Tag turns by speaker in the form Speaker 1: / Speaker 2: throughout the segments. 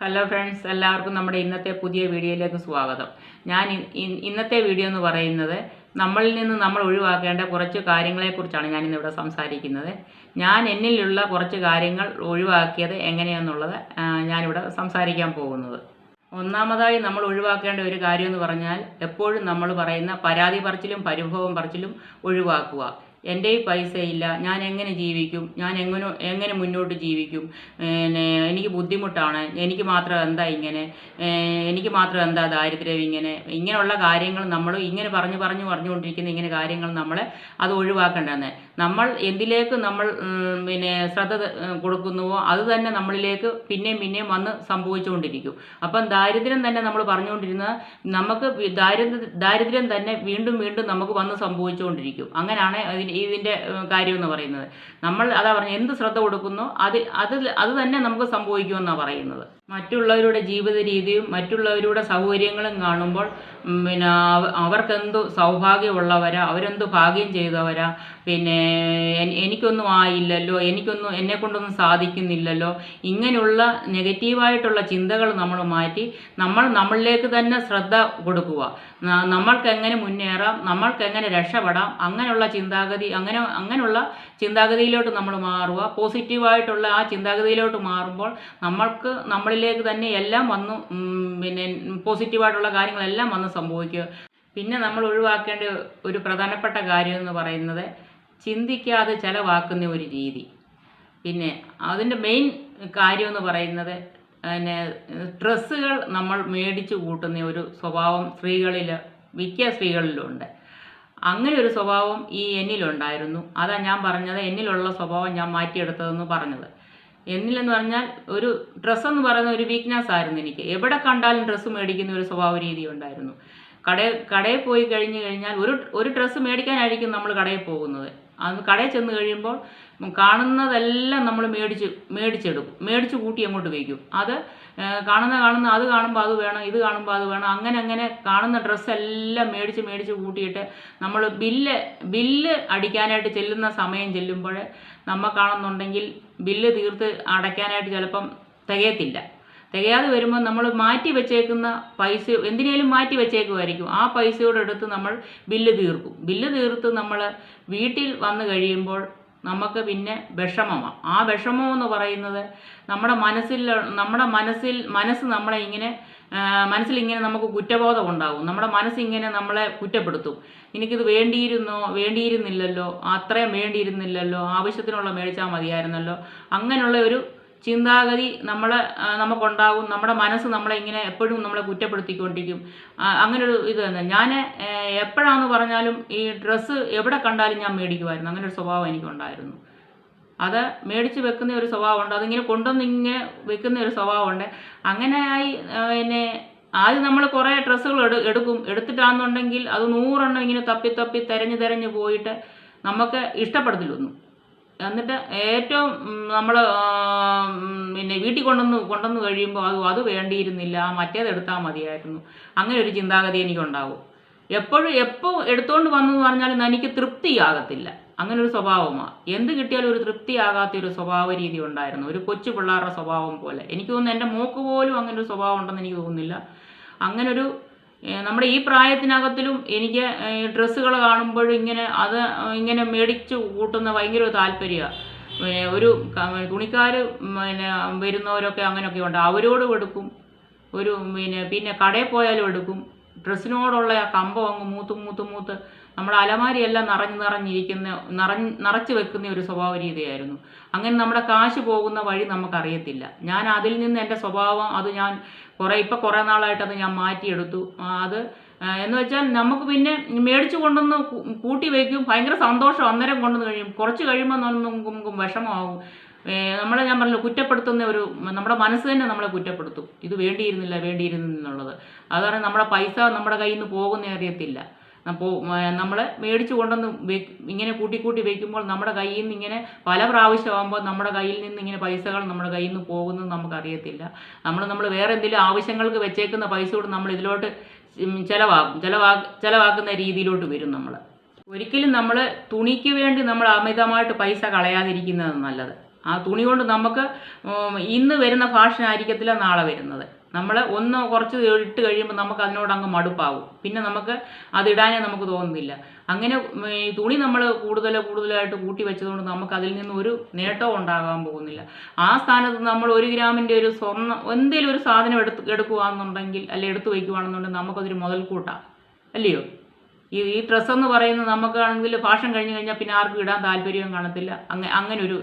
Speaker 1: Hello friends എല്ലാവർക്കും നമ്മുടെ ഇന്നത്തെ പുതിയ വീഡിയോയിലേക്ക് സ്വാഗതം. ഞാൻ ഇന്നത്തെ വീഡിയോ എന്ന് പറയുന്നത് നമ്മളിൽ നിന്ന് നമ്മൾ ഒഴിവാക്കേണ്ട കുറച്ച് കാര്യങ്ങളെക്കുറിച്ചാണ് ഞാൻ ഇന്നിവിടെ സംസാരിക്കുന്നത്. ഞാൻ എന്നിലുള്ള കുറച്ച് കാര്യങ്ങൾ ഒഴിവാക്കിയത് എങ്ങനെയാണെന്നുള്ളത് ഞാനിവിടെ സംസാരിക്കാൻ പോകുന്നത്. ഒന്നാമതായി നമ്മൾ ഒഴിവാക്കേണ്ട ഒരു കാര്യം എന്ന് പറഞ്ഞാൽ എപ്പോഴും നമ്മൾ പറയുന്ന പരാതി പറച്ചിലും പരിഭവം പറച്ചിലും ഒഴിവാക്കുക. എന്റെ ഈ പൈസയില്ല. ഞാൻ എങ്ങനെ ജീവിക്കും? ഞാൻ എങ്ങനെ എങ്ങനെ മുന്നോട്ട് ജീവിക്കും? പിന്നെ എനിക്ക് ബുദ്ധിമുട്ടാണ്. എനിക്ക് മാത്രം എന്താ ഇങ്ങനെ? എനിക്ക് മാത്രം എന്താ ദാരിദ്ര്യം ഇങ്ങനെ? ഇങ്ങനെയുള്ള കാര്യങ്ങൾ നമ്മൾ ഇങ്ങനെ പറഞ്ഞു പറഞ്ഞു പറഞ്ഞുകൊണ്ടിരിക്കുന്ന ഇങ്ങനെ കാര്യങ്ങൾ നമ്മൾ അത് ഒഴിവാക്കേണ്ടതെന്ന് നമ്മൾ എന്തിലേക്ക് നമ്മൾ പിന്നെ ശ്രദ്ധ കൊടുക്കുന്നുവോ അത് തന്നെ നമ്മളിലേക്ക് പിന്നെയും പിന്നെയും വന്ന് സംഭവിച്ചുകൊണ്ടിരിക്കും. അപ്പം ദാരിദ്ര്യം തന്നെ നമ്മൾ പറഞ്ഞുകൊണ്ടിരുന്നത് നമുക്ക് ദാരിദ്ര്യ തന്നെ വീണ്ടും വീണ്ടും നമുക്ക് വന്ന് സംഭവിച്ചുകൊണ്ടിരിക്കും. അങ്ങനെയാണ് ഇതിന് ഇതിന്റെ കാര്യമെന്ന് പറയുന്നത്. നമ്മൾ അതാ പറഞ്ഞത് എന്ത് ശ്രദ്ധ കൊടുക്കുന്നു അത് അത് അത് തന്നെ നമുക്ക് സംഭവിക്കുമെന്നാണ് പറയുന്നത്. മറ്റുള്ളവരുടെ ജീവിത രീതിയും മറ്റുള്ളവരുടെ സൗകര്യങ്ങളും കാണുമ്പോൾ പിന്നെ അവ- അവർക്കെന്തു സൗഭാഗ്യമുള്ളവരാ അവരെന്ത് ഭാഗ്യം ചെയ്തവരാ. പിന്നെ എനിക്കൊന്നും ആയില്ലല്ലോ എനിക്കൊന്നും എന്നെ കൊണ്ടൊന്നും സാധിക്കുന്നില്ലല്ലോ. ഇങ്ങനെയുള്ള നെഗറ്റീവായിട്ടുള്ള ചിന്തകൾ നമ്മൾ മാറ്റി നമ്മൾ നമ്മളിലേക്ക് തന്നെ ശ്രദ്ധ കൊടുക്കുക. നമ്മൾക്ക് എങ്ങനെ മുന്നേറാം നമ്മൾക്ക് എങ്ങനെ രക്ഷപ്പെടാം അങ്ങനെയുള്ള ചിന്താഗതി അങ്ങനെ അങ്ങനെയുള്ള ചിന്താഗതിയിലോട്ട് നമ്മൾ മാറുക. പോസിറ്റീവായിട്ടുള്ള ആ ചിന്താഗതിയിലോട്ട് മാറുമ്പോൾ നമ്മൾക്ക് നമ്മളിലേക്ക് തന്നെ എല്ലാം വന്നു പിന്നെ പോസിറ്റീവായിട്ടുള്ള കാര്യങ്ങളെല്ലാം വന്ന് സംഭവിക്കുക. പിന്നെ നമ്മൾ ഒഴിവാക്കേണ്ട ഒരു പ്രധാനപ്പെട്ട കാര്യം എന്ന് പറയുന്നത് ചിന്തിക്കാതെ ചിലവാക്കുന്ന ഒരു രീതി. പിന്നെ അതിന്റെ മെയിൻ കാര്യം എന്ന് പറയുന്നത് പിന്നെ ഡ്രസ്സുകൾ നമ്മൾ മേടിച്ചു കൂട്ടുന്ന ഒരു സ്വഭാവം സ്ത്രീകളിൽ മിക്ക സ്ത്രീകളിലുണ്ട് അങ്ങനെ ഒരു സ്വഭാവം ഈ എന്നിലുണ്ടായിരുന്നു. അതാ ഞാൻ പറഞ്ഞത് എന്നിലുള്ള സ്വഭാവം ഞാൻ മാറ്റിയെടുത്തതെന്ന് പറഞ്ഞത്. എന്നിലെന്ന് പറഞ്ഞാൽ ഒരു ഡ്രസ്സ് എന്ന് പറയുന്ന ഒരു വീക്ക്നെസ് ആയിരുന്നു എനിക്ക്. എവിടെ കണ്ടാലും ഡ്രസ്സ് മേടിക്കുന്ന ഒരു സ്വഭാവ രീതി ഉണ്ടായിരുന്നു. കടയിൽ കടയിൽ പോയി കഴിഞ്ഞ് കഴിഞ്ഞാൽ ഒരു ഒരു ഡ്രസ്സ് മേടിക്കാനായിരിക്കും നമ്മൾ കടയിൽ പോകുന്നത്. അന്ന് കടയിൽ ചെന്ന് കഴിയുമ്പോൾ കാണുന്നതെല്ലാം നമ്മൾ മേടിച്ച് മേടിച്ചെടുക്കും. മേടിച്ച് കൂട്ടി അങ്ങോട്ട് വയ്ക്കും. അത് കാണുന്ന കാണുന്ന അത് കാണുമ്പോൾ അത് വേണം ഇത് കാണുമ്പോൾ അത് വേണം. അങ്ങനെ അങ്ങനെ കാണുന്ന ഡ്രസ്സെല്ലാം മേടിച്ച് മേടിച്ച് കൂട്ടിയിട്ട് നമ്മൾ ബില്ല് ബില്ല് അടിക്കാനായിട്ട് ചെല്ലുന്ന സമയം ചെല്ലുമ്പോൾ നമുക്കാണെന്നുണ്ടെങ്കിൽ ബില്ല് തീർത്ത് അടയ്ക്കാനായിട്ട് ചിലപ്പം തികയത്തില്ല. തികയാതെ വരുമ്പോൾ നമ്മൾ മാറ്റി വെച്ചേക്കുന്ന പൈസ എന്തിനേലും മാറ്റി വെച്ചേക്കുമായിരിക്കും ആ പൈസയോടെ എടുത്ത് നമ്മൾ ബില്ല് തീർക്കും. ബില്ല് തീർത്ത് നമ്മൾ വീട്ടിൽ വന്നു കഴിയുമ്പോൾ നമുക്ക് പിന്നെ വിഷമമാണ് ആ വിഷമം എന്ന് പറയുന്നത് നമ്മുടെ മനസ്സിൽ നമ്മുടെ മനസ്സിൽ മനസ്സ് നമ്മളെ ഇങ്ങനെ മനസ്സിലിങ്ങനെ നമുക്ക് കുറ്റബോധം ഉണ്ടാകും. നമ്മുടെ മനസ്സിങ്ങനെ നമ്മളെ കുറ്റപ്പെടുത്തും. എനിക്കിത് വേണ്ടിയിരുന്നോ? വേണ്ടിയിരുന്നില്ലല്ലോ. അത്രയും വേണ്ടിയിരുന്നില്ലല്ലോ. ആവശ്യത്തിനുള്ള മേടിച്ചാൽ മതിയായിരുന്നല്ലോ. അങ്ങനെയുള്ള ഒരു ചിന്താഗതി നമ്മൾ നമുക്കുണ്ടാകും. നമ്മുടെ മനസ്സ് നമ്മളെ ഇങ്ങനെ എപ്പോഴും നമ്മളെ കുറ്റപ്പെടുത്തിക്കൊണ്ടിരിക്കും. അങ്ങനൊരു ഇത് തന്നെ. ഞാൻ എപ്പോഴാന്ന് പറഞ്ഞാലും ഈ ഡ്രസ്സ് എവിടെ കണ്ടാലും ഞാൻ മേടിക്കുമായിരുന്നു. അങ്ങനെ ഒരു സ്വഭാവം എനിക്കുണ്ടായിരുന്നു. അത് മേടിച്ച് വെക്കുന്ന ഒരു സ്വഭാവമുണ്ട്. അതിങ്ങനെ കൊണ്ടുവന്ന് ഇങ്ങനെ വെക്കുന്ന ഒരു സ്വഭാവമുണ്ട്. അങ്ങനെയായി പിന്നെ ആദ്യം നമ്മൾ കുറേ ഡ്രസ്സുകൾ എടു എടുക്കും. എടുത്തിട്ടാണെന്നുണ്ടെങ്കിൽ അത് നൂറെണ്ണം ഇങ്ങനെ തപ്പി തപ്പി തിരഞ്ഞ് തിരഞ്ഞ് പോയിട്ട് നമുക്ക് ഇഷ്ടപ്പെടത്തില്ലൊന്നും. എന്നിട്ട് ഏറ്റവും നമ്മൾ പിന്നെ വീട്ടിൽ കൊണ്ടുവന്ന് കൊണ്ടുവന്ന് കഴിയുമ്പോൾ അത് അത് വേണ്ടിയിരുന്നില്ല മറ്റേത് എടുത്താൽ മതിയായിരുന്നു. അങ്ങനെ ഒരു ചിന്താഗതി എനിക്കുണ്ടാവും. എപ്പോഴും എപ്പോൾ എടുത്തുകൊണ്ട് വന്നെന്ന് പറഞ്ഞാൽ എനിക്ക് തൃപ്തിയാകത്തില്ല. അങ്ങനെ ഒരു സ്വഭാവമാണ്. എന്ത് കിട്ടിയാലും ഒരു തൃപ്തിയാകാത്ത ഒരു സ്വഭാവ രീതി ഉണ്ടായിരുന്നു. ഒരു കൊച്ചു പിള്ളേരുടെ സ്വഭാവം പോലെ. എനിക്ക് തോന്നുന്നു എന്റെ മോക്ക് പോലും അങ്ങനെ ഒരു സ്വഭാവം ഉണ്ടെന്ന് എനിക്ക് തോന്നുന്നില്ല. അങ്ങനൊരു നമ്മുടെ ഈ പ്രായത്തിനകത്തിലും എനിക്ക് ഡ്രസ്സുകൾ കാണുമ്പോൾ ഇങ്ങനെ അത് ഇങ്ങനെ മേടിച്ച് കൂട്ടുന്ന ഭയങ്കര താല്പര്യമാണ് പിന്നെ ഒരു തുണിക്കാർ പിന്നെ വരുന്നവരൊക്കെ അങ്ങനെയൊക്കെ ഉണ്ട്. അവരോടും എടുക്കും. ഒരു പിന്നെ പിന്നെ കടയിൽ പോയാലും എടുക്കും. ഡ്രസ്സിനോടുള്ള കമ്പം അങ്ങ് മൂത്ത് മൂത്ത് മൂത്ത് നമ്മുടെ അലമാരിയെല്ലാം നിറഞ്ഞ് നിറഞ്ഞിരിക്കുന്ന നിറഞ്ഞ് നിറച്ച് വെക്കുന്ന ഒരു സ്വഭാവ രീതിയായിരുന്നു. അങ്ങനെ നമ്മുടെ കാശ് പോകുന്ന വഴി നമുക്കറിയത്തില്ല. ഞാൻ അതിൽ നിന്ന് എന്റെ സ്വഭാവം അത് ഞാൻ കുറേ ഇപ്പം കുറേ നാളായിട്ട് അത് ഞാൻ മാറ്റിയെടുത്തു. അത് എന്ന് വെച്ചാൽ നമുക്ക് പിന്നെ മേടിച്ചു കൊണ്ടുവന്ന് കൂട്ടി വയ്ക്കും ഭയങ്കര സന്തോഷം. അന്നേരം കൊണ്ടുവന്ന് കഴിയും. കുറച്ച് കഴിയുമ്പോൾ നമുക്ക് വിഷമമാകും. നമ്മളെ ഞാൻ പറഞ്ഞു കുറ്റപ്പെടുത്തുന്ന ഒരു നമ്മുടെ മനസ്സ് തന്നെ നമ്മളെ കുറ്റപ്പെടുത്തും. ഇത് വേണ്ടിയിരുന്നില്ല വേണ്ടിയിരുന്നുള്ളത് അതാണ് നമ്മുടെ പൈസ നമ്മുടെ കയ്യിൽ നിന്ന് പോകുന്ന അറിയത്തില്ല. അപ്പോൾ നമ്മൾ മേടിച്ചു കൊണ്ടുവന്ന് ഇങ്ങനെ കൂട്ടി കൂട്ടി വെക്കുമ്പോൾ നമ്മുടെ കയ്യിൽ നിന്ന് ഇങ്ങനെ പല പ്രാവശ്യമാകുമ്പോൾ നമ്മുടെ കയ്യിൽ നിന്ന് ഇങ്ങനെ പൈസകൾ നമ്മുടെ കയ്യിൽ നിന്ന് പോകുന്നത് നമുക്കറിയത്തില്ല. നമ്മൾ നമ്മൾ വേറെ എന്തെങ്കിലും ആവശ്യങ്ങൾക്ക് വെച്ചേക്കുന്ന പൈസ കൊണ്ട് നമ്മൾ ഇതിലോട്ട് ചിലവാകും ചിലവാക്കും ചിലവാ ചിലവാക്കുന്ന രീതിയിലോട്ട് വരും നമ്മൾ. ഒരിക്കലും നമ്മൾ തുണിക്ക് വേണ്ടി നമ്മൾ അമിതമായിട്ട് പൈസ കളയാതിരിക്കുന്നത് നല്ലത്. ആ തുണി കൊണ്ട് നമുക്ക് ഇന്ന് വരുന്ന ഫാഷൻ ആയിരിക്കത്തില്ല നാളെ വരുന്നത്. നമ്മൾ ഒന്ന് കുറച്ച് ഇട്ട് കഴിയുമ്പോൾ നമുക്ക് അതിനോട് അങ്ങ് മടുപ്പാവും. പിന്നെ നമുക്ക് അതിടാനേ നമുക്ക് തോന്നുന്നില്ല. അങ്ങനെ ഈ തുണി നമ്മൾ കൂടുതൽ കൂടുതലായിട്ട് കൂട്ടി വെച്ചതുകൊണ്ട് നമുക്ക് അതിൽ നിന്ന് ഒരു നേട്ടവും ഉണ്ടാകാൻ പോകുന്നില്ല. ആ സ്ഥാനത്ത് നമ്മൾ ഒരു ഗ്രാമിന്റെ ഒരു സ്വർണം എന്തെങ്കിലും ഒരു സാധനം എടുത്ത് എടുക്കുകയാണെന്നുണ്ടെങ്കിൽ അല്ലെ എടുത്തു വയ്ക്കുകയാണെന്നുണ്ടെങ്കിൽ നമുക്കതൊരു മുതൽക്കൂട്ടാണ് അല്ലയോ? ഈ ഈ ഡ്രസ്സ് എന്ന് പറയുന്നത് നമുക്കാണെങ്കിൽ ഫാഷൻ കഴിഞ്ഞ് കഴിഞ്ഞാൽ പിന്നെ ആർക്കും ഇടാൻ താല്പര്യവും കാണത്തില്ല. അങ്ങനെ അങ്ങനെ ഒരു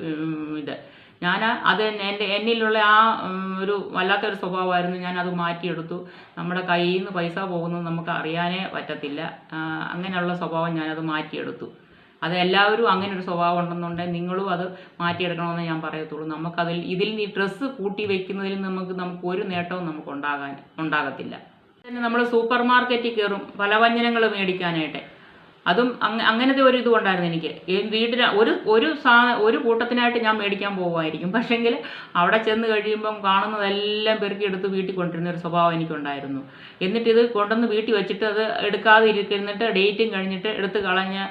Speaker 1: ഇത്. ഞാൻ അത് എന്റെ എന്നിലുള്ള ആ ഒരു വല്ലാത്തൊരു സ്വഭാവമായിരുന്നു ഞാൻ അത് മാറ്റിയെടുത്തു. നമ്മുടെ കയ്യിൽ നിന്ന് പൈസ പോകുന്നത് നമുക്ക് അറിയാനേ പറ്റത്തില്ല. അങ്ങനെയുള്ള സ്വഭാവം ഞാനത് മാറ്റിയെടുത്തു. അത് എല്ലാവരും അങ്ങനെ ഒരു സ്വഭാവം ഉണ്ടെന്നുണ്ടെങ്കിൽ നിങ്ങളും അത് മാറ്റിയെടുക്കണമെന്ന് ഞാൻ പറയത്തുള്ളൂ. നമുക്കതിൽ ഇതിൽ ഈ ഡ്രസ്സ് കൂട്ടി വെക്കുന്നതിൽ നമുക്ക് നമുക്ക് ഒരു നേട്ടവും നമുക്ക് ഉണ്ടാകാൻ ഉണ്ടാകത്തില്ല. പിന്നെ നമ്മൾ സൂപ്പർ മാർക്കറ്റിൽ കയറും പലവ്യഞ്ജനങ്ങൾ മേടിക്കാനായിട്ട്. അതും അങ്ങ അങ്ങനത്തെ ഒരു ഇതും ഉണ്ടായിരുന്നു എനിക്ക്. ഈ വീട്ടിൽ ഒരു ഒരു സാ ഒരു കൂട്ടത്തിനായിട്ട് ഞാൻ മേടിക്കാൻ പോകുമായിരിക്കും പക്ഷേങ്കിൽ അവിടെ ചെന്ന് കഴിയുമ്പം കാണുന്നതെല്ലാം പെറുക്കി എടുത്ത് വീട്ടിൽ കൊണ്ടിരുന്ന ഒരു സ്വഭാവം എനിക്കുണ്ടായിരുന്നു. എന്നിട്ട് ഇത് കൊണ്ടുവന്ന് വീട്ടിൽ വെച്ചിട്ട് അത് എടുക്കാതെ ഇരിക്കുന്നിട്ട് ഡേറ്റും കഴിഞ്ഞിട്ട് എടുത്ത് കളഞ്ഞ്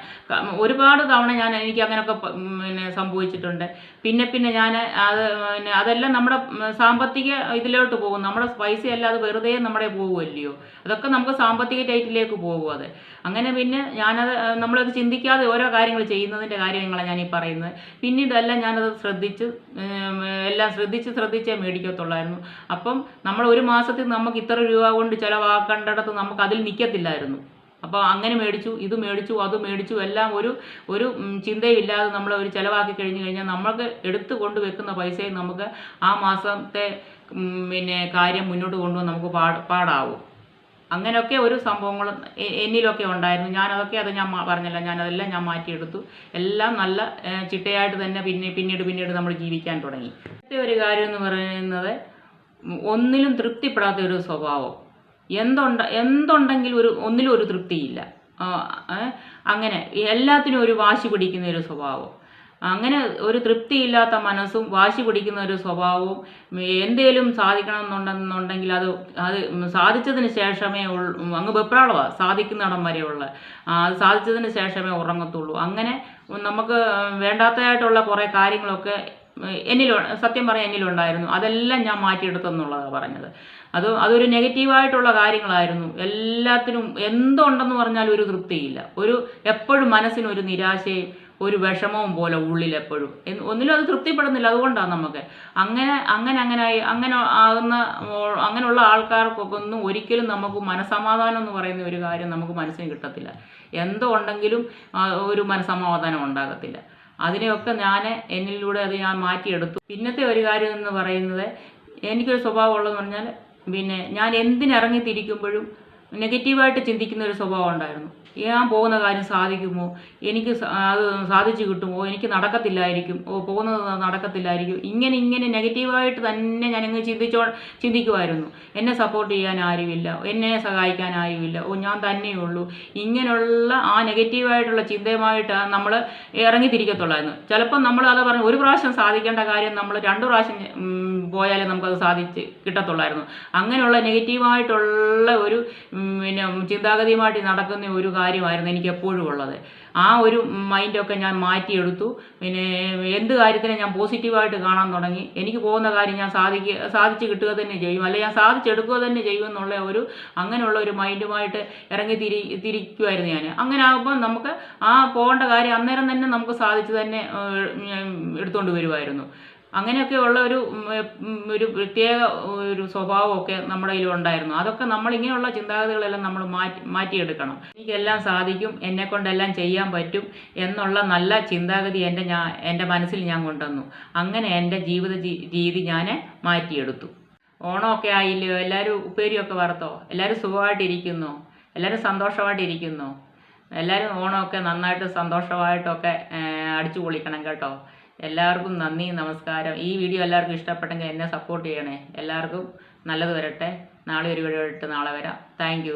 Speaker 1: ഒരുപാട് തവണ ഞാൻ എനിക്ക് അങ്ങനെയൊക്കെ പിന്നെ സംഭവിച്ചിട്ടുണ്ട്. പിന്നെ പിന്നെ ഞാൻ അത് പിന്നെ അതെല്ലാം നമ്മുടെ സാമ്പത്തിക ഇതിലോട്ട് പോകും. നമ്മുടെ പൈസ അല്ലാതെ വെറുതെ നമ്മുടെ പോകുമല്ലയോ അതൊക്കെ നമുക്ക് സാമ്പത്തിക ടൈറ്റിലേക്ക് പോകും അത്. അങ്ങനെ പിന്നെ ഞാനത് നമ്മളത് ചിന്തിക്കാതെ ഓരോ കാര്യങ്ങൾ ചെയ്യുന്നതിന്റെ കാര്യങ്ങളാണ് ഞാൻ ഈ പറയുന്നത്. ഇതെല്ലാം ഞാനത് ശ്രദ്ധിച്ച് എല്ലാം ശ്രദ്ധിച്ച് ശ്രദ്ധിച്ചേ മേടിക്കത്തുള്ളായിരുന്നു. അപ്പം നമ്മൾ ഒരു മാസത്തിൽ നമുക്ക് ഇത്ര രൂപ കൊണ്ട് ചിലവാക്കേണ്ടിടത്ത് നമുക്ക് അതിൽ നിൽക്കത്തില്ലായിരുന്നു. അപ്പോൾ അങ്ങനെ മേടിച്ചു ഇത് മേടിച്ചു അത് മേടിച്ചു എല്ലാം ഒരു ഒരു ചിന്തയില്ലാതെ നമ്മൾ ഒരു ചിലവാക്കി കഴിഞ്ഞ് കഴിഞ്ഞാൽ നമ്മൾക്ക് എടുത്തു കൊണ്ട് വെക്കുന്ന പൈസയും നമുക്ക് ആ മാസത്തെ പിന്നെ കാര്യം മുന്നോട്ട് കൊണ്ടുപോകാൻ നമുക്ക് പാട് പാടാവും. അങ്ങനെയൊക്കെ ഒരു സംഭവങ്ങൾ എ- എന്നിലൊക്കെ ഉണ്ടായിരുന്നു. ഞാനതൊക്കെ അത് ഞാൻ പറഞ്ഞില്ല. ഞാനതെല്ലാം ഞാൻ മാറ്റിയെടുത്തു. എല്ലാം നല്ല ചിട്ടയായിട്ട് തന്നെ പിന്നെ പിന്നീട് പിന്നീട് നമ്മൾ ജീവിക്കാൻ തുടങ്ങി. അടുത്ത ഒരു കാര്യം എന്ന് പറയുന്നത് ഒന്നിലും തൃപ്തിപ്പെടാത്ത ഒരു സ്വഭാവം. എന്തുണ്ട എന്തുണ്ടെങ്കിലും ഒരു ഒന്നിലും ഒരു തൃപ്തിയില്ല. അങ്ങനെ എല്ലാത്തിനും ഒരു വാശി പിടിക്കുന്ന ഒരു സ്വഭാവം. അങ്ങനെ ഒരു തൃപ്തിയില്ലാത്ത മനസ്സും വാശി പിടിക്കുന്ന ഒരു സ്വഭാവവും എന്തേലും സാധിക്കണമെന്നുണ്ടെന്നുണ്ടെങ്കിൽ അത് അത് സാധിച്ചതിന് ശേഷമേ അങ്ങ് വെപ്രാളമാണ് സാധിക്കുന്നിടം വരെയുള്ള. അത് സാധിച്ചതിന് ശേഷമേ ഉറങ്ങത്തുള്ളൂ. അങ്ങനെ നമുക്ക് വേണ്ടാത്തതായിട്ടുള്ള കുറേ കാര്യങ്ങളൊക്കെ എന്നിൽ സത്യം പറയാൻ എന്നിലുണ്ടായിരുന്നു. അതെല്ലാം ഞാൻ മാറ്റിയെടുത്തെന്നുള്ളതാണ് പറഞ്ഞത്. അത് അതൊരു നെഗറ്റീവായിട്ടുള്ള കാര്യങ്ങളായിരുന്നു. എല്ലാത്തിനും എന്തുണ്ടെന്ന് പറഞ്ഞാലും ഒരു തൃപ്തിയില്ല. ഒരു എപ്പോഴും മനസ്സിനൊരു നിരാശയും ഒരു വിഷമവും പോലെ ഉള്ളിൽ എപ്പോഴും ഒന്നിലും അത് തൃപ്തിപ്പെടുന്നില്ല. അതുകൊണ്ടാണ് നമുക്ക്. അങ്ങനെ അങ്ങനെ അങ്ങനെ അങ്ങനെ ആകുന്ന അങ്ങനെയുള്ള ആൾക്കാർക്കൊക്കെ ഒന്നും ഒരിക്കലും നമുക്ക് മനസമാധാനം എന്ന് പറയുന്ന ഒരു കാര്യം നമുക്ക് മനസ്സിന് കിട്ടത്തില്ല. എന്തോ ഉണ്ടെങ്കിലും ഒരു മനസമാധാനം ഉണ്ടാകത്തില്ല. അതിനെയൊക്കെ ഞാൻ എന്നിലൂടെ അത് ഞാൻ മാറ്റിയെടുത്തു. പിന്നത്തെ ഒരു കാര്യം എന്ന് പറയുന്നത് എനിക്കൊരു സ്വഭാവം ഉള്ളതെന്ന് പറഞ്ഞാൽ പിന്നെ ഞാൻ എന്തിനിറങ്ങി തിരിക്കുമ്പോഴും നെഗറ്റീവായിട്ട് ചിന്തിക്കുന്ന ഒരു സ്വഭാവം ഉണ്ടായിരുന്നു. ഞാൻ പോകുന്ന കാര്യം സാധിക്കുമോ? എനിക്ക് അത് സാധിച്ചു കിട്ടുമോ? എനിക്ക് നടക്കത്തില്ലായിരിക്കും. ഓ പോകുന്നത് നടക്കത്തില്ലായിരിക്കും. ഇങ്ങനെ ഇങ്ങനെ നെഗറ്റീവായിട്ട് തന്നെ ഞാനങ്ങ് ചിന്തിച്ചോ ചിന്തിക്കുമായിരുന്നു. എന്നെ സപ്പോർട്ട് ചെയ്യാൻ ആരുമില്ല. എന്നെ സഹായിക്കാൻ ആരുമില്ല. ഓ ഞാൻ തന്നെയുള്ളൂ. ഇങ്ങനെയുള്ള ആ നെഗറ്റീവായിട്ടുള്ള ചിന്തയുമായിട്ട് നമ്മൾ ഇറങ്ങി തിരിക്കത്തുള്ളായിരുന്നു ചിലപ്പം നമ്മൾ അത് പറഞ്ഞു ഒരു പ്രാവശ്യം സാധിക്കേണ്ട കാര്യം നമ്മൾ രണ്ട് പ്രാവശ്യം പോയാലേ നമുക്കത് സാധിച്ച് കിട്ടത്തുള്ളായിരുന്നു. അങ്ങനെയുള്ള നെഗറ്റീവായിട്ടുള്ള ഒരു പിന്നെ ചിന്താഗതിയുമായിട്ട് നടക്കുന്ന ഒരു കാര്യമായിരുന്നു എനിക്ക് എപ്പോഴും ഉള്ളത്. ആ ഒരു മൈൻഡൊക്കെ ഞാൻ മാറ്റിയെടുത്തു. പിന്നെ എന്ത് കാര്യത്തിനും ഞാൻ പോസിറ്റീവായിട്ട് കാണാൻ തുടങ്ങി. എനിക്ക് പോകുന്ന കാര്യം ഞാൻ സാധിക്കുക സാധിച്ച് കിട്ടുക തന്നെ ചെയ്യും. അല്ലെങ്കിൽ ഞാൻ സാധിച്ചെടുക്കുക തന്നെ ചെയ്യും എന്നുള്ള ഒരു അങ്ങനെയുള്ള ഒരു മൈൻഡുമായിട്ട് ഇറങ്ങി തിരി തിരിക്കുമായിരുന്നു ഞാൻ അങ്ങനെ ആകുമ്പോൾ നമുക്ക് ആ പോകേണ്ട കാര്യം അന്നേരം തന്നെ നമുക്ക് സാധിച്ചു തന്നെ എടുത്തുകൊണ്ട് വരുമായിരുന്നു അങ്ങനെയൊക്കെ ഉള്ള ഒരു ഒരു പ്രത്യേക ഒരു സ്വഭാവമൊക്കെ നമ്മുടെ കയ്യിൽ ഉണ്ടായിരുന്നു. അതൊക്കെ നമ്മൾ ഇങ്ങനെയുള്ള ചിന്താഗതികളെല്ലാം നമ്മൾ മാറ്റി മാറ്റിയെടുക്കണം. എനിക്കെല്ലാം സാധിക്കും എന്നെ കൊണ്ടെല്ലാം ചെയ്യാൻ പറ്റും എന്നുള്ള നല്ല ചിന്താഗതി എന്റെ ഞാൻ എന്റെ മനസ്സിൽ ഞാൻ കൊണ്ടുവന്നു. അങ്ങനെ എന്റെ ജീവിത രീതി ഞാൻ മാറ്റിയെടുത്തു. ഓണമൊക്കെ ആയില്ലയോ എല്ലാവരും ഉപ്പേരിയൊക്കെ വറുത്തോ? എല്ലാവരും സുഖമായിട്ടിരിക്കുന്നോ? എല്ലാവരും സന്തോഷമായിട്ടിരിക്കുന്നോ? എല്ലാവരും ഓണമൊക്കെ നന്നായിട്ട് സന്തോഷമായിട്ടൊക്കെ അടിച്ചു പൊളിക്കണം കേട്ടോ. എല്ലാവർക്കും നന്ദി നമസ്കാരം. ഈ വീഡിയോ എല്ലാവർക്കും ഇഷ്ടപ്പെട്ടെങ്കിൽ എന്നെ സപ്പോർട്ട് ചെയ്യണേ. എല്ലാവർക്കും നല്ലത് വരട്ടെ. നാളെ ഒരു വീഡിയോ ഇട്ട് നാളെ വരാം. താങ്ക്